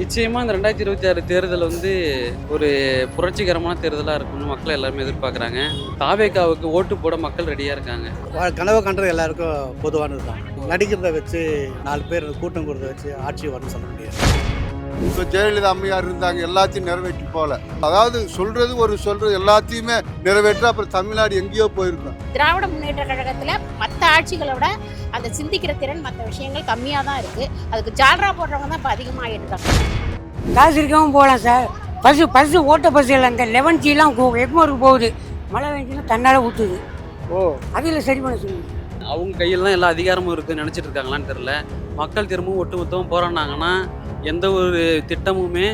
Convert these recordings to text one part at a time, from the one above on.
நிச்சயமாக இந்த ரெண்டாயிரத்தி இருபத்தி ஆறு தேர்தல் வந்து ஒரு புரட்சிகரமான தேர்தலாக இருக்கும்னு மக்கள் எல்லாருமே எதிர்பார்க்குறாங்க. தாவேக்காவுக்கு ஓட்டு போட மக்கள் ரெடியாக இருக்காங்க. கனவு கண்டது எல்லாருக்கும் பொதுவானது தான் நடிக்கிறத வச்சு நாலு பேர் கூட்டம் கொடுத்த வச்சு ஆட்சி வரணும்னு சொல்ல முடியாது. இப்போ ஜெயலலிதா அம்மையார் இருந்தாங்க எல்லாத்தையும் நிறைவேற்றி போல அதாவது சொல்றது ஒரு சொல்றது எல்லாத்தையுமே நிறைவேற்ற அப்புறம் தமிழ்நாடு எங்கேயோ போயிருக்கும். திராவிட முன்னேற்ற கழகத்தில் மற்ற ஆட்சிகளை விட அந்த சிந்திக்கிற திறன் மற்ற விஷயங்கள் கம்மியாக தான் இருக்குது அதுக்கு ஜால்ரா போடுறவங்க தான் இப்போ அதிகமாகிட்டு இருக்காங்க காசு இருக்கவும் போகலாம் சார். பஸ்ஸு பஸ்ஸு ஓட்ட பஸ்ஸு இல்லை. அந்த லெவன் ஜிலாம் எக்மோருக்கு போகுது? மழை பெஞ்சுன்னா தன்னால் ஊற்றுது ஓ. அதில் சரி பண்ண சொல்லுங்க. அவங்க கையில் தான் எல்லா அதிகாரமும் இருக்குன்னு நினச்சிட்டு இருக்காங்களான்னு தெரில மக்கள் திரும்பவும் ஒட்டுமொத்தமாக போராடினாங்கன்னா எந்த ஒரு திட்டமுமே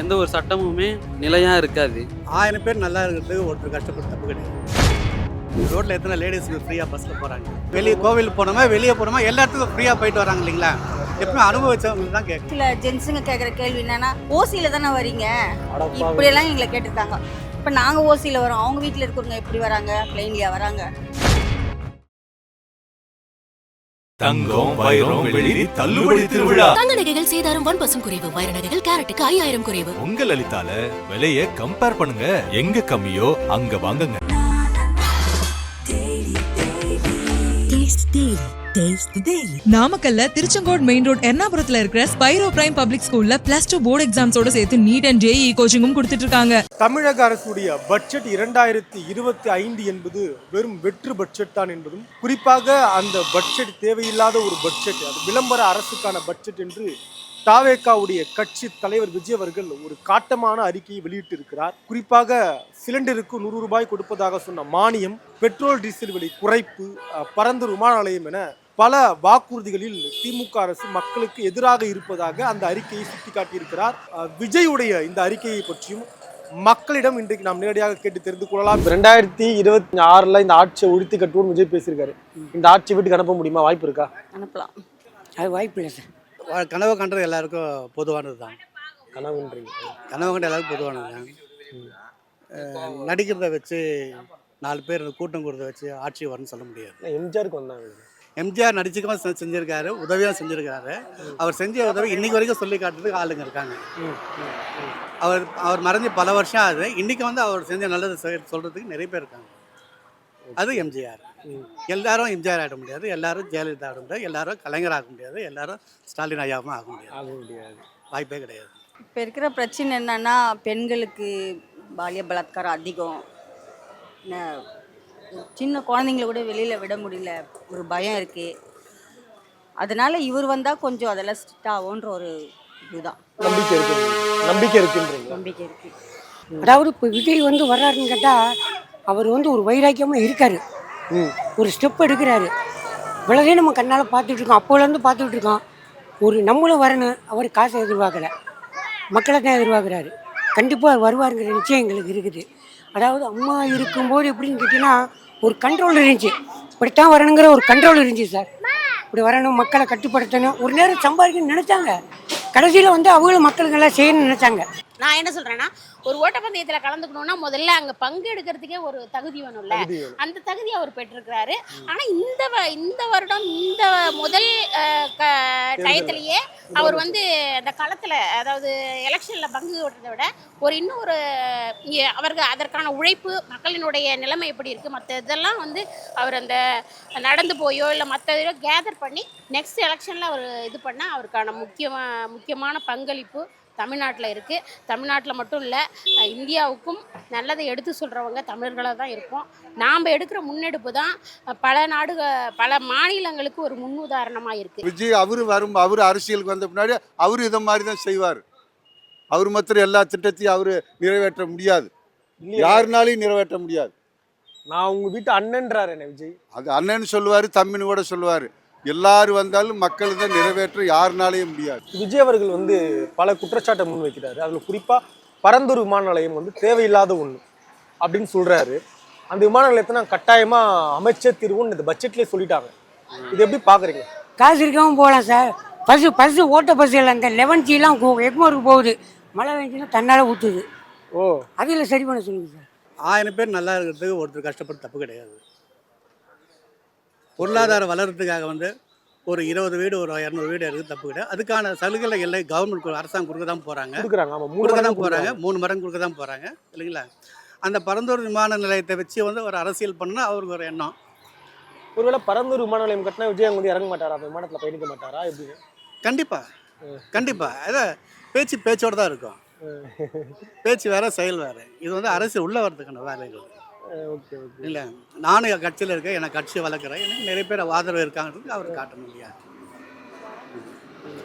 எந்த ஒரு சட்டமுமே நிலையாக இருக்காது. ஆயிரம் பேர் நல்லா இருக்கிறதுக்கு ஒருத்தர் கஷ்டப்பட்டு தப்பு கிடையாது. ரோட்டில் எத்தனை லேடிஸ் ஃப்ரீயாக பஸ்ஸில் போகிறாங்க வெளியே கோவில் போனோமா வெளியே போனோமா எல்லா இடத்துக்கும் ஃப்ரீயாக போயிட்டு வராங்க இல்லைங்களா? எப்பவுமே அனுபவிச்சவங்களுக்கு தான் கேட்கும் சில ஜென்ஸுங்க கேட்குற கேள்வி என்னன்னா ஓசியில் தானே வரீங்க? இப்படியெல்லாம் எங்களை கேட்டிருக்காங்க இப்போ நாங்கள் ஓசியில் வரோம். அவங்க வீட்டில் இருக்கிறவங்க எப்படி வராங்க? பிளெயின்லியா வராங்க. தங்கம் வைரம் வெளிரி தள்ளுபடி திருவிழா. தங்க நகைகள் சேதாரம் ஒன் பர்சன்ட் குறைவு. வைர நகைகள் கேரட்டுக்கு ஐயாயிரம் குறைவு. உங்க லலிதால விலைய கம்பேர் பண்ணுங்க. எங்க கம்மியோ அங்க வாங்குங்க. நாமக்கல்ல திருச்செங்கோடு மெயின் ரோட் எர்ணாபுரத்துல இருக்கிற ஸ்பைரோ பிரைம் பப்ளிக் ஸ்கூல்ல பிளஸ் டூ போர்டு எக்ஸாம்ஸோட சேர்த்து நீட் அண்ட் ஜேஇ கோச்சிங்கும் கொடுத்துட்டு இருக்காங்க. தமிழக அரசுடைய பட்ஜெட் இரண்டாயிரத்தி இருபத்தி ஐந்து என்பது வெறும் வெற்று பட்ஜெட் தான் என்பதும் குறிப்பாக அந்த பட்ஜெட் தேவையில்லாத ஒரு பட்ஜெட் அது விளம்பர அரசுக்கான பட்ஜெட் என்று தாவேக்காவுடைய கட்சி தலைவர் விஜய் அவர்கள் ஒரு காட்டமான அறிக்கையை வெளியிட்டிருக்கிறார். குறிப்பாக சிலிண்டருக்கு நூறு ரூபாய் கொடுப்பதாக சொன்ன மானியம் பெட்ரோல் டீசல் விலை குறைப்பு பரந்து விமான நிலையம் என பல வாக்குறுதிகளில் திமுக அரசு மக்களுக்கு எதிராக இருப்பதாக அந்த அறிக்கையை சுட்டிக்காட்டியிருக்கிறார். விஜயுடைய இந்த அறிக்கையை பற்றியும் மக்களிடம் இன்றைக்கு நாம் நேரடியாக கேட்டு தெரிந்து கொள்ளலாம். ரெண்டாயிரத்தி இருபத்தி ஆறுல இந்த ஆட்சியை ஒழித்து கட்டுவோம் விஜய் பேசியிருக்காரு. இந்த ஆட்சி வீட்டுக்கு அனுப்ப முடியுமா? வாய்ப்பு இருக்கா? அனுப்பலாம். அது வாய்ப்பு இல்லை சார். கனவு கண்டது எல்லாருக்கும் பொதுவானது தான் கனவுன்றீங்க கனவு கண்ட எல்லாருக்கும் பொதுவானது தான் நடிக்கிறத வச்சு நாலு பேர் கூட்டம் கொடுத்த வச்சு ஆட்சி வரணும்னு சொல்ல முடியாது. எம்ஜிஆருக்கு வந்தாங்க எம்ஜிஆர் நடிச்சுக்கவும் செ- செஞ்சிருக்காரு உதவியாக செஞ்சிருக்காரு. அவர் செஞ்ச உதவி இன்னைக்கு வரைக்கும் சொல்லி காட்டுறதுக்கு ஆளுங்க இருக்காங்க. அவர் அவர் மறைஞ்சு பல வருஷம் ஆகுது. இன்னைக்கு வந்து அவர் செஞ்ச நல்லது செ- சொல்றதுக்கு நிறைய பேர் இருக்காங்க. அது எம்ஜிஆர். எல்லாரும் எம்ஜிஆர் ஆட முடியாது எல்லாரும் ஜெயலலிதா ஆட முடியாது எல்லாரும் கலைஞர் ஆக முடியாது எல்லாரும் ஸ்டாலின் ஐயாவும் ஆக முடியாது. ஆக முடியாது. வாய்ப்பே கிடையாது. இப்போ இருக்கிற பிரச்சனை என்னன்னா பெண்களுக்கு பாலிய பலாத்காரம் அதிகம். சின்ன குழந்தைங்கள கூட வெளியில் விட முடியல ஒரு பயம் இருக்குது அதனால இவர் வந்தால் கொஞ்சம் அதெல்லாம் ஸ்ட்ரிக்ட் ஆகும்ன்ற ஒரு இதுதான். நம்பிக்கை இருக்கு நம்பிக்கை இருக்குன்றீங்க நம்பிக்கை இருக்குது அதாவது இப்போ விஜய் வந்து வர்றாருன்னு கேட்டால் அவர் வந்து ஒரு வைராக்கியமாக இருக்காரு. ம். ஒரு ஸ்டெப் எடுக்கிறாரு. இவ்வளோதே நம்ம கண்ணால் பார்த்துட்டு இருக்கோம். அப்போலேருந்து பார்த்துட்டு இருக்கோம். ஒரு நம்மளும் வரணும். அவர் காசை எதிர்பார்க்கல. மக்களை தான் எதிர்பார்க்குறாரு. கண்டிப்பாக வருவாருங்கிற நிச்சயம் எங்களுக்கு இருக்குது. அதாவது அம்மா இருக்கும்போது எப்படின்னு கேட்டிங்கன்னா ஒரு கண்ட்ரோல் இருந்துச்சு. இப்படித்தான் வரணுங்கிற ஒரு கண்ட்ரோல் இருந்துச்சு சார். இப்படி வரணும் மக்களை கட்டுப்படுத்தணும். ஒரு நேரம் சம்பாதிக்கணும்னு நினச்சாங்க. கடைசியில் வந்து அவங்களும் மக்களுக்கு எல்லாம் செய்யணும்னு நினச்சாங்க. நான் என்ன சொல்கிறேன்னா ஒரு ஓட்டப்பந்தயத்தில் கலந்துக்கணும்னா முதல்ல அங்கே பங்கு எடுக்கிறதுக்கே ஒரு தகுதி வேணும்ல. அந்த தகுதி அவர் பெற்றிருக்கிறாரு. ஆனால் இந்த வ- இந்த வருடம் இந்த முதல் டயத்திலேயே அவர் வந்து அந்த களத்தில் அதாவது எலெக்ஷனில் பங்கு ஓட்டுறதை விட ஒரு இன்னும் ஒரு அவருக்கு அதற்கான உழைப்பு மக்களினுடைய நிலைமை எப்படி இருக்குது மற்ற இதெல்லாம் வந்து அவர் அந்த நடந்து போயோ இல்லை மற்ற இதோ கேதர் பண்ணி நெக்ஸ்ட் எலெக்ஷனில் அவர் இது பண்ணால் அவருக்கான முக்கியமாக முக்கியமான பங்களிப்பு தமிழ்நாட்டில் இருக்குது தமிழ்நாட்டில் மட்டும் இல்லை இந்தியாவுக்கும் நல்லதை எடுத்து சொல்கிறவங்க தமிழர்களாக தான் இருப்போம் நாம் எடுக்கிற முன்னெடுப்பு தான் பல நாடுக பல மாநிலங்களுக்கு ஒரு முன்னுதாரணமாக இருக்குது விஜய் அவரு வரும் அவர் அரசியலுக்கு வந்த பின்னாடி அவர் இதை மாதிரி தான் செய்வார். அவர் மாத்திரம் எல்லா திட்டத்தையும் அவர் நிறைவேற்ற முடியாது? யாருனாலையும் நிறைவேற்ற முடியாது. நான் உங்க வீட்டு அண்ணன்றாரு என்ன விஜய்? அது அண்ணன்னு சொல்லுவார் தம்பின்னு கூட சொல்லுவார். எல்லாரும் வந்தாலும் மக்கள் தான் நிறைவேற்ற யாருனாலையும் முடியாது. விஜய் அவர்கள் வந்து பல குற்றச்சாட்டை முன்வைக்கிறாரு. அதுல குறிப்பா பரந்தூர் விமான நிலையம் வந்து தேவையில்லாத ஒண்ணு அப்படின்னு சொல்றாரு. அந்த விமான நிலையத்தை நான் கட்டாயமா அமைச்சர் தீர்வுன்னு இந்த பட்ஜெட்லயே சொல்லிட்டாங்க. இது எப்படி பாக்குறீங்க? காசு இருக்கவும் போகலாம் சார். பஸ்ஸு பஸ்ஸு ஓட்ட பஸ்ஸு இல்லை அந்த லெவன் ஜிலாம் எக்மோருக்கு போகுது. மழை பெஞ்சுன்னா தன்னால் ஊற்றுது ஓ. அதில் சரி பண்ண சொல்லுங்கள் சார். ஆயிரம் பேர் நல்லா இருக்கிறதுக்கு ஒருத்தர் கஷ்டப்பட்டு தப்பு கிடையாது. பொருளாதாரம் வளர்றதுக்காக வந்து ஒரு இருபது வீடு ஒரு இரநூறு வீடு இருக்குது தப்பு கிடையாது அதுக்கான சலுகைகளை எல்லாம் கவர்மெண்ட் அரசாங்கம் கொடுக்க தான் போகிறாங்க கொடுக்க தான் போகிறாங்க. மூணு மடங்கு கொடுக்க தான் போகிறாங்க இல்லைங்களா? அந்த பரந்தூர் விமான நிலையத்தை வச்சு வந்து ஒரு அரசியல் பண்ணால் அவருக்கு ஒரு எண்ணம். ஒருவேளை பரந்தூர் விமான நிலையம் கட்டினா விஜய் வந்து இறங்க மாட்டாரா? விமானத்துல பயணிக்க மாட்டாரா? எப்படி? கண்டிப்பாக கண்டிப்பாக அதான் பேச்சு பேச்சோடு தான் இருக்கும். பேச்சு வேற செயல் வேற. இது வந்து அரசியல் உள்ள வர்றதுக்கான வேலைகள். இல்லை நானும் கட்சியில் இருக்கேன் எனக்கு கட்சி வளர்க்குறேன். எனக்கு நிறைய பேர் ஆதரவு இருக்காங்கிறது அவர் காட்டணும் இல்லையா?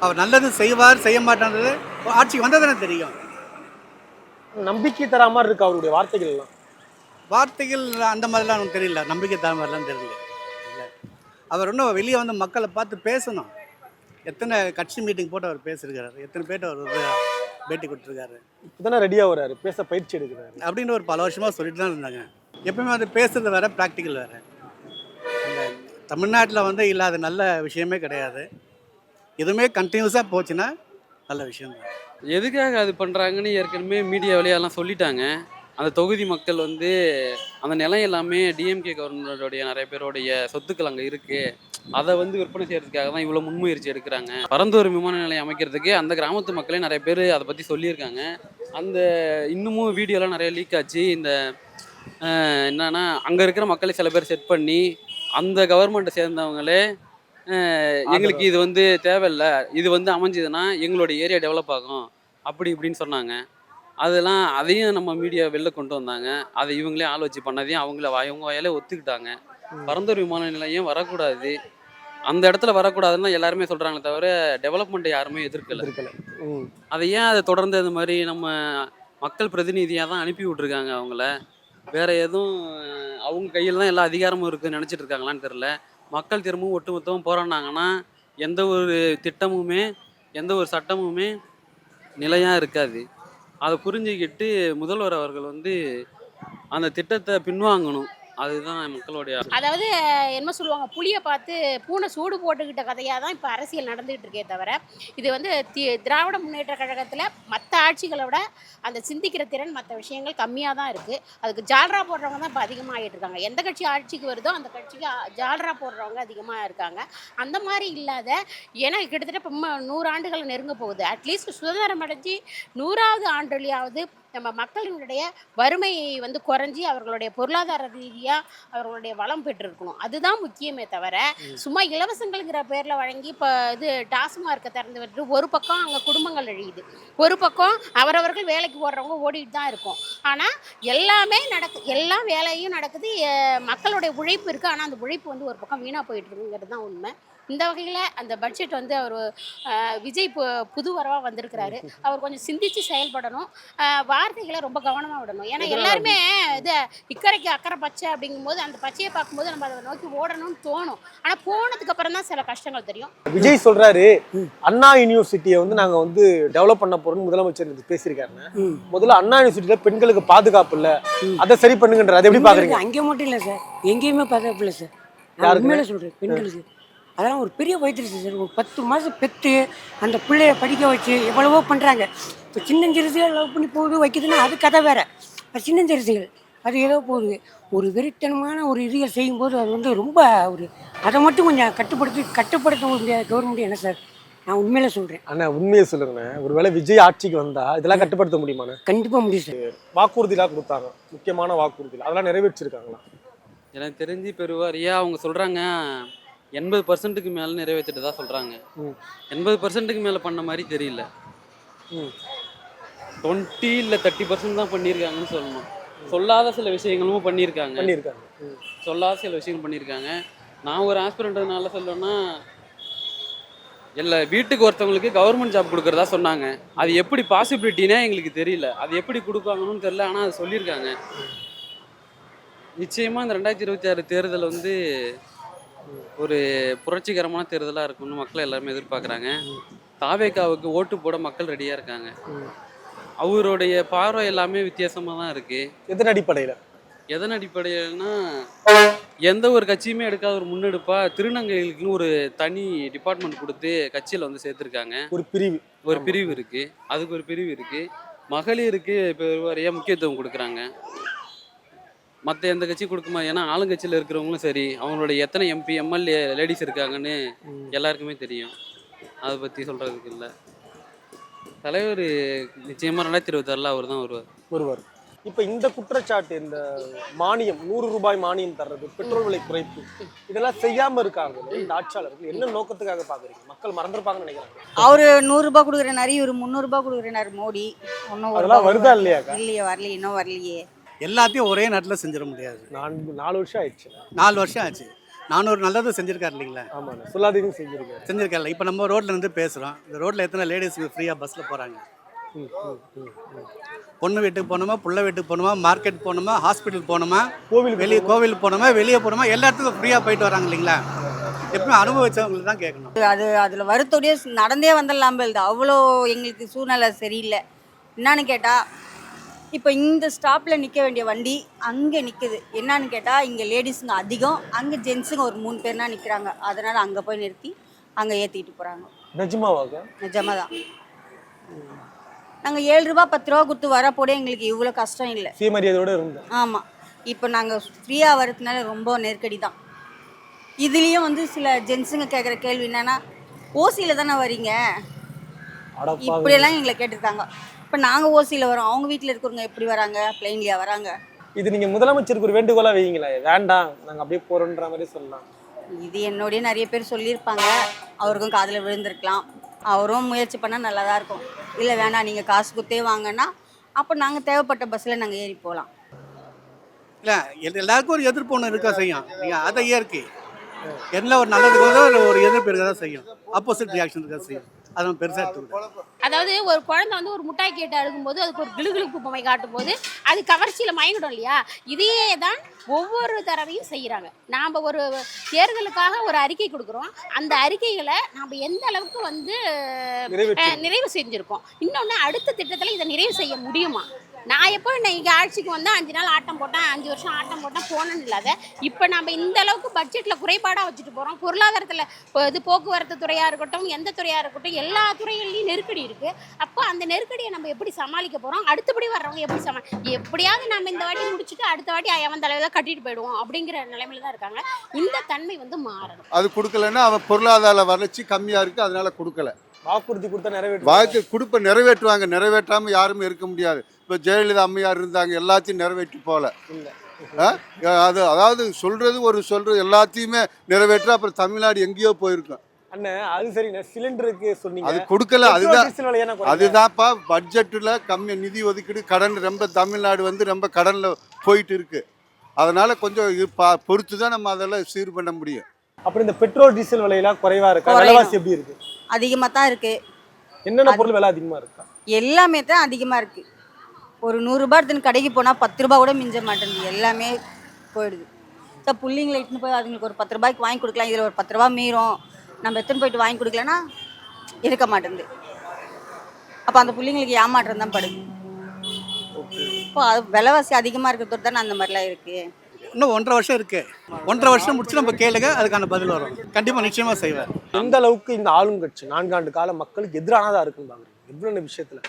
அவர் நல்லது செய்வார் செய்ய மாட்டான்றது ஆட்சிக்கு வந்ததானே தெரியும். நம்பிக்கை தரா மாதிரி இருக்கு அவருடைய வார்த்தைகள் எல்லாம் வார்த்தைகள் அந்த மாதிரிலாம் எனக்கு தெரியல. நம்பிக்கை தர மாதிரிலாம் தெரியல. இல்லை அவர் இன்னும் வெளியே வந்து மக்களை பார்த்து பேசணும். எத்தனை கட்சி மீட்டிங் போட்டு அவர் பேசியிருக்காரு எத்தனை பேர்ட்ட அவர் வந்து பேட்டி கொடுத்துருக்காரு? இப்பதானே ரெடியா வராரு பேச பயிற்சி எடுக்கிறாரு. அப்படின்னு ஒரு பல வருஷமாக சொல்லிட்டு தான் இருந்தாங்க. எப்பவுமே வந்து பேசுறது வேற ப்ராக்டிக்கல் வேற. தமிழ்நாட்டில் வந்து இல்லாத நல்ல விஷயமே கிடையாது. எதுவுமே கண்டினியூஸாக போச்சுன்னா நல்ல விஷயம் தான். எதுக்காக அது பண்ணுறாங்கன்னு ஏற்கனவே மீடியா வழியாலாம் சொல்லிட்டாங்க. அந்த தொகுதி மக்கள் வந்து அந்த நிலம் எல்லாமே டிஎம்கே கவர்மெண்டோடைய நிறைய பேருடைய சொத்துக்கள் அங்கே இருக்குது அதை வந்து விற்பனை செய்கிறதுக்காக தான் இவ்வளோ முன்முயற்சி எடுக்கிறாங்க. பரந்தூர் விமான நிலையம் அமைக்கிறதுக்கு அந்த கிராமத்து மக்களே நிறைய பேர் அதை பற்றி சொல்லியிருக்காங்க. அந்த இன்னமும் வீடியோலாம் நிறைய லீக் ஆச்சு. இந்த என்னன்னா அங்கே இருக்கிற மக்களை சில பேர் செட் பண்ணி அந்த கவர்மெண்ட்டை சேர்ந்தவங்களே எங்களுக்கு இது வந்து தேவையில்ல. இது வந்து அமைஞ்சதுன்னா எங்களோட ஏரியா டெவலப் ஆகும். அப்படி இப்படின்னு சொன்னாங்க. அதெல்லாம் அதையும் நம்ம மீடியா வெளில கொண்டு வந்தாங்க. அதை இவங்களே ஆள் வச்சு பண்ணதையும் அவங்கள இவங்க வாயாலே ஒத்துக்கிட்டாங்க. பரந்தூர் விமான நிலையம் வரக்கூடாது. அந்த இடத்துல வரக்கூடாதுன்னு எல்லாருமே சொல்கிறாங்களே தவிர டெவலப்மெண்ட்டை யாருமே எதிர்க்கல. அதை ஏன் அதை தொடர்ந்து அது மாதிரி நம்ம மக்கள் பிரதிநிதியாக தான் அனுப்பி விட்ருக்காங்க அவங்கள? வேற எதுவும் அவங்க கையில் தான் எல்லா அதிகாரமும் இருக்குன்னு நினச்சிட்டு இருக்காங்களான்னு தெரில மக்கள் திரும்பவும் ஒட்டுமொத்தமும் போராடினாங்கன்னா எந்த ஒரு திட்டமுமே எந்த ஒரு சட்டமுமே நிலையாக இருக்காது. அதை புரிஞ்சுக்கிட்டு முதல்வர் அவர்கள் வந்து அந்த திட்டத்தை பின்வாங்கணும். அதுதான் மக்களுடைய அதாவது என்ன சொல்லுவாங்க புளியை பார்த்து பூனை சூடு போட்டுக்கிட்ட கதையாக தான் இப்போ அரசியல் நடந்துகிட்டு இருக்கே தவிர இது வந்து தி- திராவிட முன்னேற்ற கழகத்தில் மற்ற ஆட்சிகளை விட அந்த சிந்திக்கிற திறன் மற்ற விஷயங்கள் கம்மியாக தான் இருக்குது அதுக்கு ஜால்ரா போடுறவங்க தான் இப்போ அதிகமாகிட்டு இருக்காங்க. எந்த கட்சி ஆட்சிக்கு வருதோ அந்த கட்சிக்கு ஜால்ரா போடுறவங்க அதிகமாக இருக்காங்க. அந்த மாதிரி இல்லாத ஏன்னா கிட்டத்தட்ட இப்போ நூறு ஆண்டுகள் நெருங்க போகுது. அட்லீஸ்ட் சுதந்திரம் அடைஞ்சு நூறாவது ஆண்டுலையாவது நம்ம மக்களினுடைய வறுமை வந்து குறைஞ்சி அவர்களுடைய பொருளாதார ரீதியாக அவர்களுடைய வளம் பெற்றிருக்கணும். அதுதான் முக்கியமே தவிர சும்மா இலவசங்கள்ங்கிற பேரில் வழங்கி இப்போ இது டாஸ்மார்க்கை திறந்து விட்டு ஒரு பக்கம் அங்கே குடும்பங்கள் அழியுது. ஒரு பக்கம் அவரவர்கள் வேலைக்கு போடுறவங்க ஓடிட்டு தான் இருக்கும். ஆனால் எல்லாமே நடக்கு எல்லா வேலையும் நடக்குது. மக்களுடைய உழைப்பு இருக்குது ஆனால் அந்த உழைப்பு வந்து ஒரு பக்கம் வீணாக போயிட்டு இருக்குங்கிறது தான் உண்மை. இந்த வகையில் அந்த பட்ஜெட் வந்து அவர் விஜய் பு- புது வரவாக வந்திருக்கிறாரு. அவர் கொஞ்சம் சிந்திச்சு செயல்படணும். வார்த்தைகளை ரொம்ப கவனமாக விடணும். ஏன்னா எல்லாருமே இது இக்கரைக்கு அக்கறை பச்சை அப்படிங்கும்போது அந்த பச்சையை பார்க்கும்போது நம்ம அதை நோக்கி ஓடணும்னு தோணும். ஆனால் போனதுக்கு அப்புறம் தான் சில கஷ்டங்கள் தெரியும். விஜய் சொல்றாரு அண்ணா யூனிவர்சிட்டியை வந்து நாங்க வந்து டெவலப் பண்ண போறோம்னு முதலமைச்சர் இது பேசியிருக்காருன்னு. முதல்ல அண்ணா யூனிவர்சிட்டியில பெண்களுக்கு பாதுகாப்பு இல்ல. அதை சரி பண்ணுங்கன்ற அதை எப்படி பாக்குறீங்க அங்கே மட்டும் இல்லை சார். எங்கேயுமே பாதுகாப்பு இல்லை சார்? உண்மையில சொல்கிறேன் பெண்களுக்கு. அதெல்லாம் ஒரு பெரிய வயிற்றுச்சு சார் ஒரு பத்து மாதம் பெற்று அந்த பிள்ளைய படிக்க வச்சு எவ்வளவோ பண்ணுறாங்க இப்போ சின்னஞ்சிறுசுகள் லவ் பண்ணி போகுது வைக்குதுன்னா அது கதை வேற. அது சின்னஞ்சிறுசுகள் அது ஏதோ போகுது. ஒரு வெறித்தனமான ஒரு இதுகள் செய்யும்போது அது வந்து ரொம்ப ஒரு அதை மட்டும் கொஞ்சம் கட்டுப்படுத்தி கட்டுப்படுத்த முடியாத கவர்மெண்ட் என்ன சார்? நான் உண்மையில சொல்கிறேன் அண்ணா உண்மையை சொல்லுங்கண்ணே. ஒருவேளை விஜய் ஆட்சிக்கு வந்தா இதெல்லாம் கட்டுப்படுத்த முடியுமாண்ணே? கண்டிப்பாக முடியும் சார். வாக்குறுதிலாம் கொடுத்தாங்க. முக்கியமான வாக்குறுதி அதெல்லாம் நிறைவேற்றிருக்காங்களா? எனக்கு தெரிஞ்சு பெருவாரியா அவங்க சொல்கிறாங்க எண்பது பர்சன்ட்டுக்கு மேலே நிறைவேற்றிட்டு தான் சொல்கிறாங்க. எண்பது பர்சன்ட்டுக்கு மேலே பண்ண மாதிரி தெரியல. டுவெண்ட்டி இல்லை தேர்ட்டி பர்சன்ட் தான் பண்ணியிருக்காங்கன்னு சொல்லணும். சொல்லாத சில விஷயங்களும் பண்ணியிருக்காங்க பண்ணியிருக்காங்க. சொல்லாத சில விஷயங்கள் பண்ணியிருக்காங்க நான் ஒரு ஆஸ்பிரண்ட்னால சொல்லணும்னா எல்லா வீட்டுக்கு ஒருத்தவங்களுக்கு கவர்மெண்ட் ஜாப் கொடுக்குறதா சொன்னாங்க. அது எப்படி பாசிபிலிட்டினே எங்களுக்கு தெரியல. அது எப்படி கொடுப்பாங்கன்னு தெரியல ஆனால் அது சொல்லியிருக்காங்க. நிச்சயமாக இந்த ரெண்டாயிரத்தி இருபத்தி ஆறு தேர்தல் வந்து ஒரு புரட்சிகரமான தேர்தலாக இருக்கும்னு மக்கள் எல்லாருமே எதிர்பார்க்குறாங்க. தாவேக்காவுக்கு ஓட்டு போட மக்கள் ரெடியாக இருக்காங்க. அவருடைய பார்வை எல்லாமே வித்தியாசமாக தான் இருக்குது எதன் அடிப்படையில? எதன் அடிப்படையில்னா எந்த ஒரு கட்சியுமே எடுக்காத ஒரு முன்னெடுப்பா திருநங்கைகளுக்குன்னு ஒரு தனி டிபார்ட்மெண்ட் கொடுத்து கட்சியில் வந்து சேர்த்துருக்காங்க. ஒரு பிரிவு. ஒரு. பிரிவு இருக்கு. அதுக்கு ஒரு பிரிவு இருக்கு. மகளிருக்கு பெருவாரியாக முக்கியத்துவம் கொடுக்குறாங்க. மற்ற எந்த கட்சியும் கொடுக்குமா ஏன்னா ஆளுங்கட்சியில் இருக்கிறவங்களும் சரி அவங்களுடைய எத்தனை எம்பி எம்எல்ஏ லேடிஸ் இருக்காங்கன்னு எல்லாருக்குமே தெரியும். அதை பற்றி சொல்கிறதுக்கு இல்லை. தலைவர் நிச்சயமாக ரெண்டாயிரத்தி இருபத்தாறில் அவர் தான் வருவார். ஒருவர் இப்போ இந்த குற்றச்சாட்டு இந்த மானியம் நூறு ரூபாய் மானியம் தர்றது பெட்ரோல் விலை குறைப்பு இதெல்லாம் செய்யாம இருக்காங்க. இந்த ஆட்சியாளர்கள் என்ன நோக்கத்துக்காக பாக்குறீங்க? மக்கள் மறந்துருப்பாங்கன்னு நினைக்கிறாங்க. அவரு நூறுரூபா கொடுக்குறனாரு இவர் முந்நூறுரூபா கொடுக்குறனாரு மோடி. ஒன்றும் அதெல்லாம் வருதா இல்லையாக்கா? இல்லையே வரலையே இன்னும் வரலையே. எல்லாத்தையும் ஒரே நேரத்தில் செஞ்சிட முடியாது. நான்கு நாலு வருஷம் ஆயிடுச்சு. நாலு வருஷம் ஆச்சு. நானூறு நல்லது செஞ்சிருக்காரு இல்லைங்களா? ஆமாண்ணா. சொல்லாததையும் செஞ்சிருக்காரு. செஞ்சிருக்காருல்ல. இப்போ நம்ம ரோட்ல இருந்து பேசுகிறோம் இந்த ரோட்டில் எத்தனை லேடிஸ் ஃப்ரீயாக பஸ்ஸில் போகிறாங்க ம், ம், ம், ம். பொண்ணு வீட்டுக்கு போகணுமா புள்ள வீட்டுக்கு போகணுமா மார்க்கெட் போகணுமா ஹாஸ்பிட்டல் போகணுமா கோவிலுக்கு வெளியே கோவிலுக்கு போகணுமா வெளியே போகணுமா எல்லா இடத்துக்கும் ஃப்ரீயாக போயிட்டு வராங்க இல்லைங்களா? எப்பவும் அனுபவிச்சவங்களுக்கு தான் கேட்கணும். அது அதில் வருத்தோடய நடந்தே வந்துடலாம் அவ்வளோ எங்களுக்கு சூழ்நிலை சரியில்லை. என்னன்னு கேட்டால் இப்போ இந்த ஸ்டாப்பில் நிற்க வேண்டிய வண்டி அங்கே நிற்குது என்னன்னு கேட்டால் இங்கே லேடிஸுங்க அதிகம். அங்கே ஜென்ஸுங்க ஒரு மூணு பேர்னா நிற்கிறாங்க அதனால் அங்கே போய் நிறுத்தி அங்கே ஏற்றிட்டு போகிறாங்க நிஜமாவாக்கா நிஜமாக தான் நாங்கள் ஏழு ரூபா பத்து ரூபா கொடுத்து வரப்போட எங்களுக்கு இவ்வளோ கஷ்டம் இல்லை. சுயமரியாதையோட இருந்தேன் ஆமாம் இப்போ நாங்கள் ஃப்ரீயாக வரதுனால ரொம்ப நெருக்கடி தான் இதுலேயும் வந்து சில ஜென்ஸுங்க கேட்குற கேள்வி என்னன்னா ஓசியில் தானே வரீங்க. இப்படியெல்லாம் எங்களை கேட்டிருக்காங்க. இப்போ நாங்கள் ஓசியில் வரோம். அவங்க வீட்டில் இருக்கிறவங்க எப்படி வராங்க? பிளைன்லியா வராங்க. இது நீங்க முதலமைச்சருக்கு ஒரு வேண்டுகோளா வைங்களேன் வேண்டாம். நாங்க அப்படியே போறோன்ற மாதிரி சொல்லலாம். இது என்னுடைய நிறைய பேர் சொல்லியிருப்பாங்க. அவருக்கும் காதில் விழுந்திருக்கலாம். அவரும் முயற்சி பண்ணால் நல்லா தான் இருக்கும். இல்லை வேணாம். நீங்கள் காசு கொடுத்தே வாங்கன்னா அப்போ நாங்கள் தேவைப்பட்ட பஸ்ஸில் நாங்கள் ஏறி போகலாம். இல்லை எல்லாருக்கும் ஒரு எதிர்ப்பு ஒன்று இருக்க செய்யும். நீங்கள் அதை இயற்கை என்ன ஒரு நல்லதுக்கு ஒரு எதிர்ப்பு இருக்க தான் செய்யும். ஆப்போசிட் ரியாக்ஷன் இருக்க செய்யும். அதை நம்ம பெருசாக அதாவது ஒரு குழந்தை வந்து ஒரு முட்டாய் கேட்டு அழுகும்போது அதுக்கு ஒரு கிளுகிளுப்பு பொம்மை காட்டும் போது அது கவர்ச்சியில் மயங்கிடும் இல்லையா? இதையே தான் ஒவ்வொரு தடவையும் செய்கிறாங்க நாம் ஒரு தேர்தலுக்காக ஒரு அறிக்கை கொடுக்குறோம். அந்த அறிக்கைகளை நாம் எந்த அளவுக்கு வந்து நிறைவு செஞ்சுருக்கோம். இன்னொன்று அடுத்த திட்டத்தில் இதை நிறைவு செய்ய முடியுமா? நான் எப்போ நான் இங்கே ஆட்சிக்கு வந்து அஞ்சு நாள் ஆட்டம் போட்டேன் அஞ்சு வருஷம் ஆட்டம் போட்டேன் போனேன்னு இல்லாத. இப்போ நம்ம இந்த அளவுக்கு பட்ஜெட்டில் குறைபாடாக வச்சுட்டு போகிறோம் பொருளாதாரத்தில் இப்போ இது போக்குவரத்து துறையாக இருக்கட்டும் எந்த துறையாக இருக்கட்டும் எல்லா துறைகள்லையும் நெருக்கடி இருக்குது அப்போ அந்த நெருக்கடியை நம்ம எப்படி சமாளிக்க போகிறோம் அடுத்தபடி வர்றவங்க எப்படி சமா எப்படியாவது நம்ம இந்த வாட்டி முடிச்சுட்டு அடுத்த வாட்டி அவன் தலைவர் கட்டிட்டு போயிடுவோம் அப்படிங்கிற நிலைமையில தான் இருக்காங்க. இந்த தன்மை வந்து மாறணும். அது கொடுக்கலன்னா அவன் பொருளாதார வளர்ச்சி கம்மியாக இருக்குது அதனால் கொடுக்கல. வாக்குறுதி கொடுத்தா நிறைவேற்று வாக்கு கொடுப்ப நிறைவேற்றுவாங்க. நிறைவேற்றாமல் யாருமே இருக்க முடியாது. இப்போ ஜெயலலிதா அம்மையார் இருந்தாங்க. எல்லாத்தையும் நிறைவேற்றி போகல? அது அதாவது சொல்றது ஒரு சொல்றது எல்லாத்தையுமே நிறைவேற்ற அப்புறம் தமிழ்நாடு எங்கேயோ போயிருக்கும். அண்ணே அது சரிண்ணே சிலிண்டருக்கு சொன்னீங்க. அது கொடுக்கல. அதுதான்? அதுதான்ப்பா. பட்ஜெட்டில் கம்மி நிதி ஒதுக்கீடு கடன் ரொம்ப தமிழ்நாடு வந்து ரொம்ப கடனில் போயிட்டு இருக்கு. அதனால கொஞ்சம் பொறுத்து தான் நம்ம அதெல்லாம் சீர் பண்ண முடியும். அப்புறம் இந்த பெட்ரோல் டீசல் விலையெல்லாம் குறைவா இருக்கா? குறையும். விலைவாசி எப்படி இருக்கு? அதிகமாக தான் இருக்குது என்னென்ன பொருள் விலை அதிகமா இருக்கா? எல்லாமே தான் அதிகமாக இருக்குது ஒரு நூறுரூபா எடுத்துன்னு கடைக்கு போனால் பத்து ரூபா கூட மிஞ்ச மாட்டேங்குது. எல்லாமே போயிடுது. சார் பிள்ளைங்களை இட்டுன்னு போய் அதுங்களுக்கு ஒரு பத்து ரூபாய்க்கு வாங்கி கொடுக்கலாம். இதில் ஒரு பத்து ரூபா மீறும். நம்ம எடுத்துன்னு போயிட்டு வாங்கி கொடுக்கலன்னா இருக்க மாட்டேங்குது. அப்போ அந்த பிள்ளைங்களுக்கு ஏமாற்றம் தான் படுது. இப்போ அது விலைவாசி அதிகமாக இருக்கிறது தானே அந்த மாதிரிலாம் இருக்குது இன்னும் ஒன்றரை வருஷம் இருக்கு. ஒன்றரை வருஷம் முடிச்சு நம்ம கேளுங்க அதுக்கான பதில் வரும். கண்டிப்பாக நிச்சயமாக செய்வார் எந்த அளவுக்கு இந்த ஆளுங்கட்சி நான்காண்டு கால மக்களுக்கு எதிரானதா இருக்குன்னு பாக்குறீங்க? எவ்வளவு விஷயத்துல?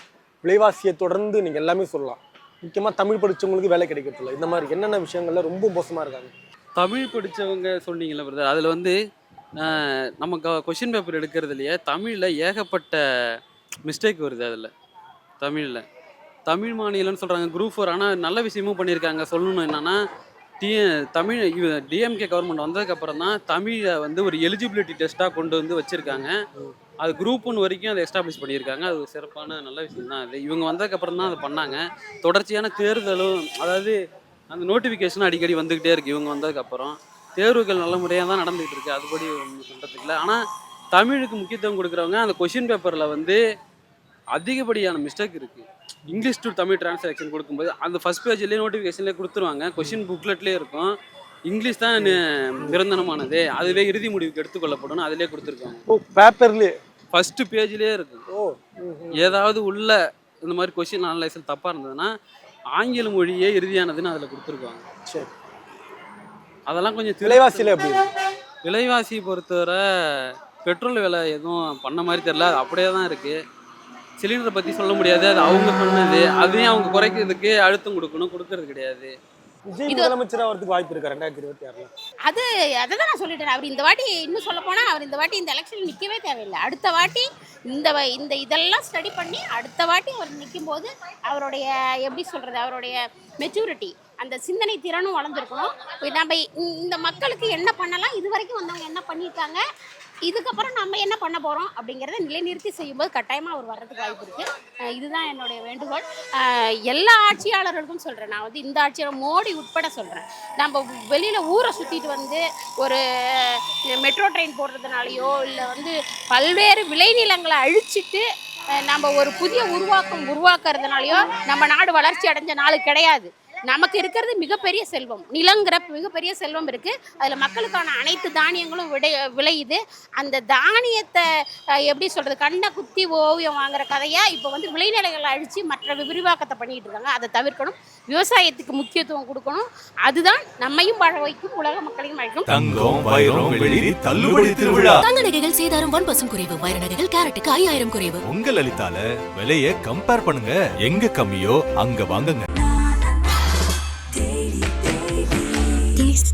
விலைவாசியை தொடர்ந்து நீங்க எல்லாமே சொல்லலாம். முக்கியமா தமிழ் படிச்சவங்களுக்கு வேலை கிடைக்கிறதில்ல. இந்த மாதிரி என்னென்ன விஷயங்கள்ல ரொம்ப மோசமா இருக்காங்க? தமிழ் படித்தவங்க சொன்னீங்கல்ல பிரதர் அதில் வந்து ஆஹ், நம்ம கொஷின் பேப்பர் எடுக்கிறதுலையே தமிழில் ஏகப்பட்ட மிஸ்டேக் வருது அதில். தமிழில். தமிழ் மாநிலம்னு சொல்கிறாங்க குரூப் ஃபோர் ஆனால் நல்ல விஷயமும் பண்ணியிருக்காங்க. சொல்லணும் என்னன்னா டி தமிழ் டிஎம்கே கவர்மெண்ட் வந்ததுக்கப்புறம் தான் தமிழை வந்து ஒரு எலிஜிபிலிட்டி டெஸ்ட்டாக கொண்டு வந்து வச்சுருக்காங்க. அது குரூப் ஒன் வரைக்கும் அதை எஸ்டாப்ளிஷ் பண்ணியிருக்காங்க. அது ஒரு சிறப்பான நல்ல விஷயம் தான் அது. இவங்க வந்ததுக்கப்புறம் தான் அதை பண்ணாங்க. தொடர்ச்சியான தேர்தலும் அதாவது அந்த நோட்டிஃபிகேஷன் அடிக்கடி வந்துக்கிட்டே இருக்குது இவங்க வந்ததுக்கப்புறம். தேர்வுகள் நல்ல முறையாக தான் நடந்துகிட்டு இருக்குது அதுபடி ஒன்றும் பண்ணுறதுக்கு இல்லை. ஆனால் தமிழுக்கு முக்கியத்துவம் கொடுக்குறவங்க அந்த கொஷின் பேப்பரில் வந்து அதிகப்படியான மிஸ்டேக் இருக்குது இங்கிலீஷ் டு தமிழ் டிரான்ஸ்லேஷன் கொடுக்கும்போது அந்த ஃபர்ஸ்ட் பேஜ்லேயே நோட்டிஃபிகேஷன்லேயே கொடுத்துருவாங்க. கொஷின் புக்லெட்லேயே இருக்கும். இங்கிலீஷ் தான் நிரந்தரமானது? அதுவே இறுதி முடிவுக்கு எடுத்துக்கொள்ளப்படும். அதிலே கொடுத்துருக்காங்க. ஓ பேப்பர்லயே ஃபர்ஸ்ட் பேஜ்லேயே இருக்கும் ஓ. ஏதாவது உள்ள இந்த மாதிரி கொஷின் அனலைசல் தப்பாக இருந்ததுன்னா ஆங்கில மொழியே இறுதியானதுன்னு அதில் கொடுத்துருக்காங்க. சரி. அதெல்லாம் கொஞ்சம் விலைவாசியில எப்படி? விலைவாசி பொறுத்தவரை பெட்ரோல் விலை எதுவும் பண்ண மாதிரி தெரியல. அது அப்படியே தான் இருக்குது சிலிண்டரை பற்றி சொல்ல முடியாது. அது அவங்க பண்ணது அதையும் அவங்க குறைக்கிறதுக்கு அழுத்தம் கொடுக்கணும் கொடுக்கறது கிடையாது. விஜய் முதலமைச்சர் வாய்ப்பு இருக்கா ரெண்டாயிரத்தி இருபத்தி ஆறுல? அது அதை தான் நான் சொல்லிட்டேன். அவர் இந்த வாட்டி இன்னும் சொல்ல போனால் அவர் இந்த வாட்டி இந்த எலெக்ஷன் நிற்கவே தேவையில்லை. அடுத்த வாட்டி இந்த வ- இந்த இதெல்லாம் ஸ்டடி பண்ணி அடுத்த வாட்டி அவர் நிற்கும் போது அவருடைய எப்படி சொல்கிறது அவருடைய மெச்சூரிட்டி அந்த சிந்தனை திறனும் வளர்ந்துருக்கணும். இப்ப நம்ம இந்த மக்களுக்கு என்ன பண்ணலாம்? இது வரைக்கும் வந்தவங்க என்ன பண்ணியிருக்காங்க? இதுக்கப்புறம் நம்ம என்ன பண்ண போகிறோம் அப்படிங்கிறத நிலைநிறுத்தி செய்யும்போது கட்டாயமாக அவர் வர்றதுக்கு வாய்ப்பு இருக்குது இதுதான் என்னுடைய வேண்டுகோள். எல்லா ஆட்சியாளர்களுக்கும் சொல்கிறேன் நான் வந்து இந்த ஆட்சியாளர் மோடி உட்பட சொல்கிறேன் நம்ம வெளியில் ஊரை சுற்றிட்டு வந்து ஒரு மெட்ரோ ட்ரெயின் போடுறதுனாலையோ இல்லை வந்து பல்வேறு விளைநிலங்களை அழிச்சிட்டு நம்ம ஒரு புதிய உருவாக்கம் உருவாக்குறதுனாலையோ நம்ம நாடு வளர்ச்சி அடைஞ்ச நாள் கிடையாது. நமக்கு இருக்கிறது மிகப்பெரிய செல்வம். நிலங்கிற மிகப்பெரிய செல்வம் இருக்குது அதில் மக்களுக்கான அனைத்து தானியங்களும் விடை விளையுது. அந்த தானியத்தை எப்படி சொல்கிறது கண்ணை குத்தி ஓவியம் வாங்குற கதையாக இப்போ வந்து விளைநிலைகளை அழித்து மற்ற விரிவாக்கத்தை பண்ணிட்டு இருக்காங்க. அதை தவிர்க்கணும். விவசாயத்துக்கு முக்கியத்துவம் கொடுக்கணும். அதுதான் நம்மையும் வாழ வைக்கும் உலக மக்களையும் அழைக்கும் தங்கம் வைரம் வெள்ளி தள்ளுபடி திருவிழா. தங்க நகைகள் சேதாரம் ஒன் பர்சன்ட் குறைவு. வைர நகைகள் கேரட்டுக்கு ஐயாயிரம் குறைவு. உங்க லலிதால விலைய கம்பேர் பண்ணுங்க. எங்க கம்மியோ அங்க வாங்குங்க.